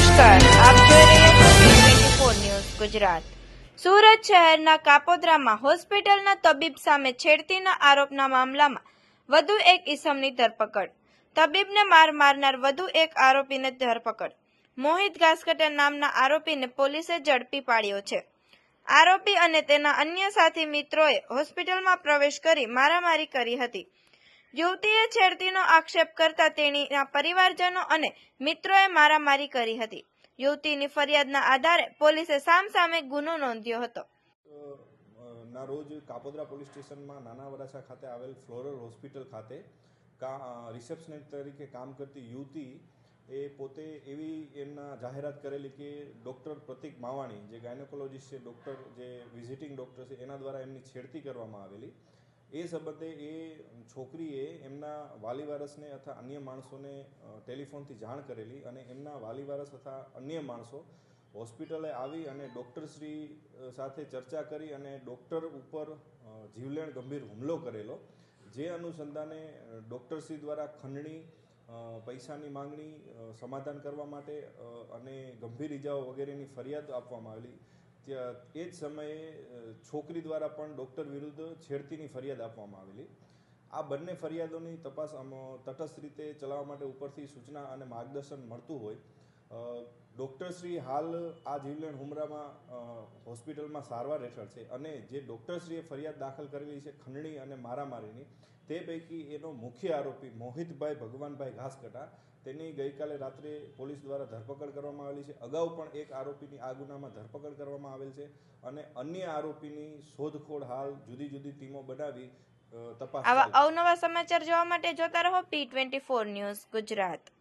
નમસ્કાર, આપ જોઈ રહ્યા છો ન્યૂઝ ગુજરાત. સુરત શહેરના કાપોદ્રામાં હોસ્પિટલના તબીબ સામે છેડતીના આરોપના મામલામાં વધુ એક ઈસમની ધરપકડ. તબીબને માર મારનાર વધુ એક આરોપીને ધરપકડ. મોહિત ઘાસકટર નામના આરોપીને પોલીસે ઝડપી પાડ્યો છે. આરોપી અને તેના અન્ય સાથી મિત્રોએ હોસ્પિટલમાં પ્રવેશ કરી મારામારી કરી હતી. યુવતીએ છેડતીનો આક્ષેપ કરતા તેણીના પરિવારજનો અને મિત્રોએ મારામારી કરી હતી. યુવતીની ફરિયાદના આધારે પોલીસે સામસામે ગુનો નોંધ્યો હતો. ના રોજ કાપોદરા પોલીસ સ્ટેશનમાં નાના વરાછા ખાતે આવેલ ફ્લોરલ હોસ્પિટલ ખાતે કા રિસેપ્શનિસ્ટ તરીકે કામ કરતી યુવતી એ પોતે એવી એમના જાહેરાત કરેલી કે ડૉક્ટર પ્રતિક માવાણી, જે ગાયનેકોલોજીસ્ટ છે, ડૉક્ટર, જે વિઝિટિંગ ડૉક્ટર છે, એના દ્વારા એમની છેડતી કરવામાં આવેલી. એ સંબંધે એ છોકરીએ એમના વાલી વારસને અથવા અન્ય માણસોને ટેલિફોનથી જાણ કરેલી અને એમના વાલી વારસ તથા અન્ય માણસો હોસ્પિટલે આવી અને ડૉક્ટરશ્રી સાથે ચર્ચા કરી અને ડૉક્ટર ઉપર જીવલેણ ગંભીર હુમલો કરેલો. જે અનુસંધાને ડૉક્ટરશ્રી દ્વારા ખંડણી પૈસાની માંગણી સમાધાન કરવા માટે અને ગંભીર ઇજાઓ વગેરેની ફરિયાદ આપવામાં આવેલી. ત્યાં એ જ સમયે છોકરી દ્વારા પણ ડૉક્ટર વિરુદ્ધ છેડતીની ફરિયાદ આપવામાં આવેલી. આ બંને ફરિયાદોની તપાસ તટસ્થ રીતે ચલાવવા માટે ઉપરથી સૂચના અને માર્ગદર્શન મળતું હોય. ડૉક્ટરશ્રી હાલ આ જીવલેણ હુમરામાં હોસ્પિટલમાં સારવાર હેઠળ છે અને જે ડૉક્ટરશ્રીએ ફરિયાદ દાખલ કરેલી છે ખંડણી અને મારામારીની તે પૈકી એનો મુખ્ય આરોપી મોહિતભાઈ ભગવાનભાઈ ઘાસકટા તેની ગઈકાલે રાત્રે પોલીસ દ્વારા ધરપકડ કરવામાં આવેલી છે. અગાઉ પણ એક આરોપીની આ ગુનામાં ધરપકડ કરવામાં આવેલ છે અને અન્ય આરોપીની શોધખોળ હાલ જુદી જુદી ટીમો બનાવી તપાસ આવા અવનવા સમાચાર જોવા માટે જોતા રહો P twenty four news Gujarat.